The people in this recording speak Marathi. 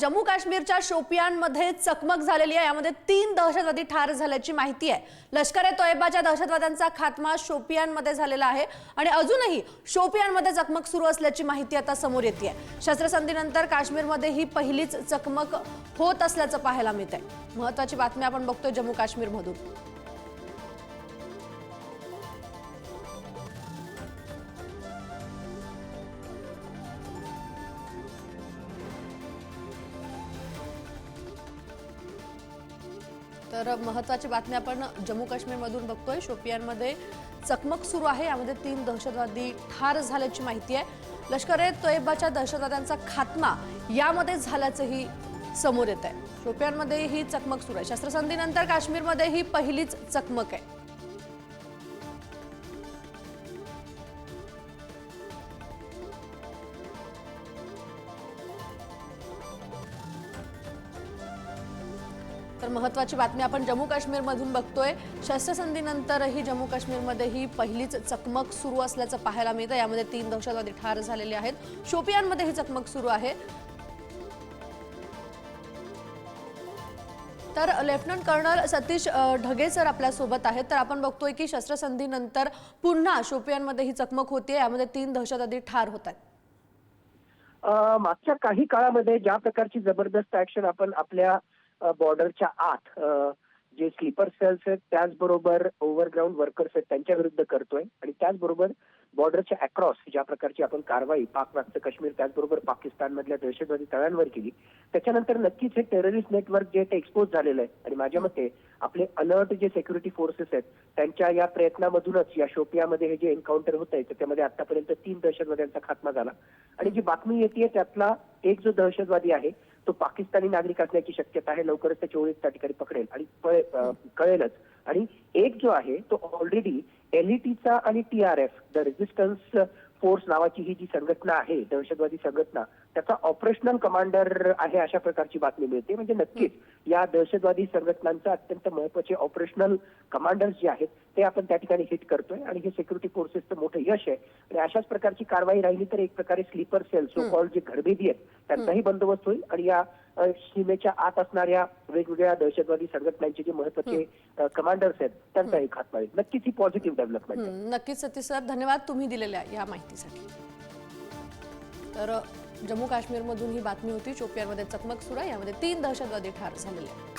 जम्मू काश्मीरच्या शोपियानमध्ये चकमक झालेली आहे. यामध्ये तीन दहशतवादी ठार झाल्याची माहिती आहे. लष्कर ए तोयबाच्या दहशतवाद्यांचा खात्मा शोपियानमध्ये झालेला आहे आणि अजूनही शोपियानमध्ये चकमक सुरू असल्याची माहिती आता समोर येते शस्त्रसंधीनंतर काश्मीरमध्ये ही पहिलीच चकमक होत असल्याचं पाहायला मिळत आहे महत्वाची बातमी आपण बघतोय जम्मू काश्मीरमधून. तर महत्वाची बातमी आपण जम्मू काश्मीरमधून बघतोय. शोपियानमध्ये चकमक सुरू आहे. यामध्ये तीन दहशतवादी ठार झाल्याची माहिती आहे. लष्कर ए तोयबाच्या दहशतवाद्यांचा खात्मा यामध्ये झाल्याचंही समोर येत आहे शोपियानमध्ये ही चकमक सुरू आहे. शस्त्रसंधीनंतर काश्मीरमध्ये ही पहिलीच चकमक आहे. तर महत्वाची बातमी आपण जम्मू काश्मीरमधून बघतोय. शस्त्रसंधीनंतरही जम्मू काश्मीरमध्ये ही पहिलीच चकमक सुरू असल्याचं पाहायला मिळतं. यामध्ये तीन दहशतवादी ठार झालेले आहेत. शोपियानमध्ये ही चकमक सुरू आहे. तर lieutenant colonel Satish Dhage sir आपल्यासोबत आहेत. तर आपण बघतोय की शस्त्रसंधीनंतर पुन्हा शोपियानमध्ये ही चकमक होतीये. यामध्ये तीन दहशतवादी ठार होत आहेत. मागच्या काही काळामध्ये ज्या प्रकारची जबरदस्त ऍक्शन आपण आपल्या बॉर्डरच्या आत जे स्लीपर सेल्स आहेत त्याचबरोबर ओव्हरग्राऊंड वर्कर्स आहेत त्यांच्या विरुद्ध करतोय. आणि त्याचबरोबर बॉर्डरच्या अक्रॉस ज्या प्रकारची आपण कारवाई पाक प्राप्त काश्मीर त्याचबरोबर पाकिस्तानमधल्या दहशतवादी तळांवर केली त्याच्यानंतर नक्कीच हे टेररिस्ट नेटवर्क जे ते एक्सपोज झालेलं आहे. आणि माझ्या मते आपले अलर्ट जे सिक्युरिटी फोर्सेस आहेत त्यांच्या या प्रयत्नामधूनच या शोपियामध्ये हे जे एन्काउंटर होत आहे त्याच्यामध्ये आतापर्यंत तीन दहशतवाद्यांचा खात्मा झाला. आणि जी बातमी येते त्यातला एक जो दहशतवादी आहे तो पाकिस्तानी नागरिक असण्याची शक्यता आहे. लवकरच त्याची ओळख त्या ठिकाणी पकडेल आणि कळेलच. आणि एक जो आहे तो ऑलरेडी एलईटीचा आणि टीआरएफ द रेजिस्टन्स force नावाची ही जी संघटना आहे दहशतवादी संघटना त्याचा ऑपरेशनल कमांडर आहे अशा प्रकारची बातमी मिळते. म्हणजे नक्कीच या दहशतवादी संघटनांचा अत्यंत महत्त्वाचे ऑपरेशनल कमांडर्स जे आहेत ते आपण त्या ठिकाणी हिट करतोय आणि हे सिक्युरिटी फोर्सेसचं मोठं यश आहे. आणि अशाच प्रकारची कारवाई राहिली तर एक प्रकारे स्लीपर सेल सो कॉल जे घरभेदी आहेत त्यांचाही बंदोबस्त होईल. आणि या सीमेच्या आत असणाऱ्या वेगवेगळ्या दहशतवादी संघटनांचे जे महत्त्वाचे कमांडर्स आहेत त्यांचाही खात्मा होईल. नक्कीच ही पॉझिटिव्ह डेव्हलपमेंट नक्कीच सतीश सर धन्यवाद तुम्ही दिलेल्या या माहितीसाठी तर जम्मू काश्मीरमधून ही बातमी होती शोपियानमध्ये चकमक सुरू आहे यामध्ये तीन दहशतवादी ठार झालेले आहेत.